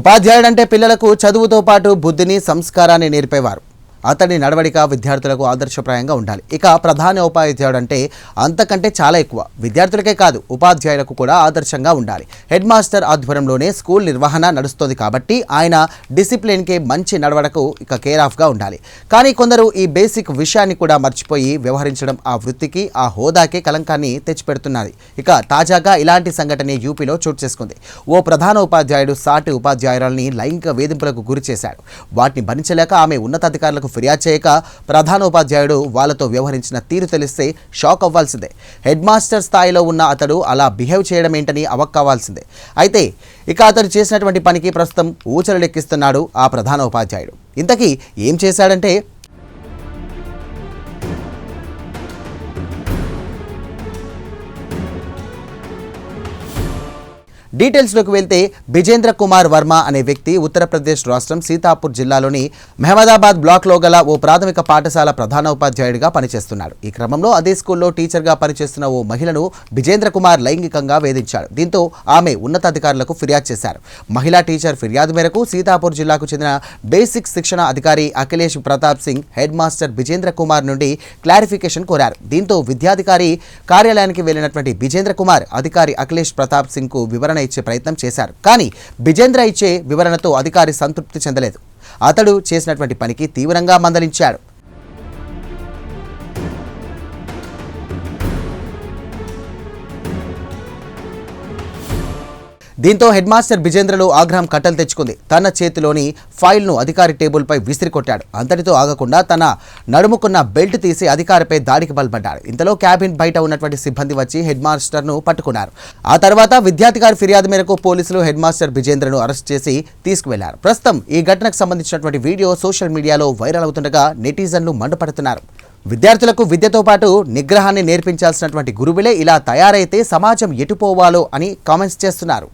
ఉపాధ్యాయుడంటే పిల్లలకు చదువుతో పాటు బుద్ధిని సంస్కారాన్ని నేర్పేవారు. అతడి నడవడిక విద్యార్థులకు ఆదర్శప్రాయంగా ఉండాలి. ఇక ప్రధాన ఉపాధ్యాయుడు అంటే అంతకంటే చాలా ఎక్కువ. విద్యార్థులకే కాదు ఉపాధ్యాయులకు కూడా ఆదర్శంగా ఉండాలి. హెడ్ మాస్టర్ ఆధ్వర్యంలోనే స్కూల్ నిర్వహణ నడుస్తుంది కాబట్టి ఆయన డిసిప్లిన్కే మంచి నడవడకు ఇక కేర్ ఆఫ్గా ఉండాలి. కానీ కొందరు ఈ బేసిక్ విషయాన్ని కూడా మర్చిపోయి వ్యవహరించడం ఆ వృత్తికి ఆ హోదాకే కలంకాన్ని తెచ్చిపెడుతున్నది. ఇక తాజాగా ఇలాంటి సంఘటన యూపీలో చోటు చేసుకుంది. ఓ ప్రధాన ఉపాధ్యాయుడు సాటి ఉపాధ్యాయురాల్ని లైంగిక వేధింపులకు గురి చేశాడు. వాటిని భరించలేక ఆమె ఉన్నతాధికారులకు ఫిర్యాదు చేయక ప్రధాన ఉపాధ్యాయుడు వాళ్ళతో వ్యవహరించిన తీరు తెలిస్తే షాక్ అవ్వాల్సిందే. హెడ్ మాస్టర్ స్థాయిలో ఉన్న అతడు అలా బిహేవ్ చేయడం ఏంటని అవ్వక్కవ్వాల్సిందే అయితే ఇక అతడు చేసినటువంటి పనికి ప్రస్తుతం ఊచలు లెక్కిస్తున్నాడు ఆ ప్రధాన ఉపాధ్యాయుడు ఇంతకీ ఏం చేశాడంటే డీటెయిల్స్లోకి వెళ్తే బిజేంద్ర కుమార్ వర్మ అనే వ్యక్తి ఉత్తరప్రదేశ్ రాష్ట్రం సీతాపూర్ జిల్లాలోని మెహమదాబాద్ బ్లాక్లో గల ఓ ప్రాథమిక పాఠశాల ప్రధాన ఉపాధ్యాయుడిగా పనిచేస్తున్నాడు. ఈ క్రమంలో అదే స్కూల్లో టీచర్గా పనిచేస్తున్న ఓ మహిళను బిజేంద్ర కుమార్ లైంగికంగా వేధించాడు. దీంతో ఆమె ఉన్నతాధికారులకు ఫిర్యాదు చేశారు. మహిళా టీచర్ ఫిర్యాదు మేరకు సీతాపూర్ జిల్లాకు చెందిన బేసిక్ శిక్షణ అధికారి అఖిలేష్ ప్రతాప్ సింగ్ హెడ్ మాస్టర్ బిజేంద్ర కుమార్ నుండి క్లారిఫికేషన్ కోరారు. దీంతో విద్యాధికారి కార్యాలయానికి వెళ్ళినటువంటి బిజేంద్ర కుమార్ అధికారి అఖిలేష్ ప్రతాప్ సింగ్కు వివరణ ఇచ్చే ప్రయత్నం చేశారు. కానీ బిజేంద్ర ఇచ్చే వివరణతో అధికారి సంతృప్తి చెందలేదు. అతడు చేసినటువంటి పనికి తీవ్రంగా మందలించాడు. దీంతో హెడ్ మాస్టర్ బిజేంద్రలో ఆగ్రహం కట్టలు తెచ్చుకుంది. తన చేతిలోని ఫైల్ను అధికారి టేబుల్పై విసిరి కొట్టాడు అంతటితో ఆగకుండా తన నడుముకున్న బెల్ట్ తీసి అధికారిపై దాడికి బలపడ్డాడు. ఇంతలో క్యాబిన్ బయట ఉన్నటువంటి సిబ్బంది వచ్చి హెడ్ మాస్టర్ను పట్టుకున్నారు. ఆ తర్వాత విద్యార్థి ఫిర్యాదు మేరకు పోలీసులు హెడ్ మాస్టర్ బిజేంద్రను అరెస్ట్ చేసి తీసుకువెళ్ళారు. ప్రస్తుతం ఈ ఘటనకు సంబంధించినటువంటి వీడియో సోషల్ మీడియాలో వైరల్ అవుతుండగా నెటిజన్లు మండపడుతున్నారు. విద్యార్థులకు విద్యతో పాటు నిగ్రహాన్ని నేర్పించాల్సినటువంటి గురువులే ఇలా తయారైతే సమాజం ఎటుపోవాలో అని కామెంట్స్ చేస్తున్నారు.